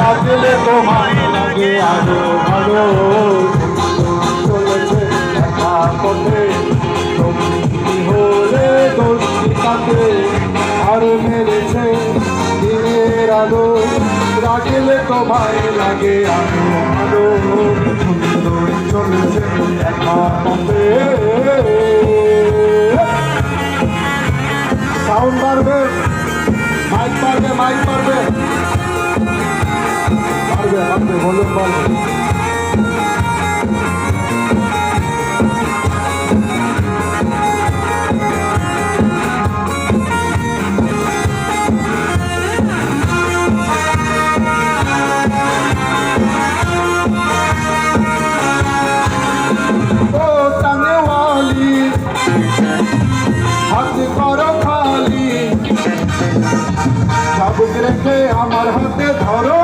রাখলে তোমায় লাগে আরও ভালো চলেছে একা পথে, তুমি হলে দোষী তাকে আর মেরেছে দিনের আলো রাখলে তোমায় লাগে আরও ভালো চলেছে একা পথে। সাউন্ড বাড়বে মাইক বাড়বে মাইক বাড়বে। হাত করো খালি। চাবুক রেখে আমার হাতে ধরো।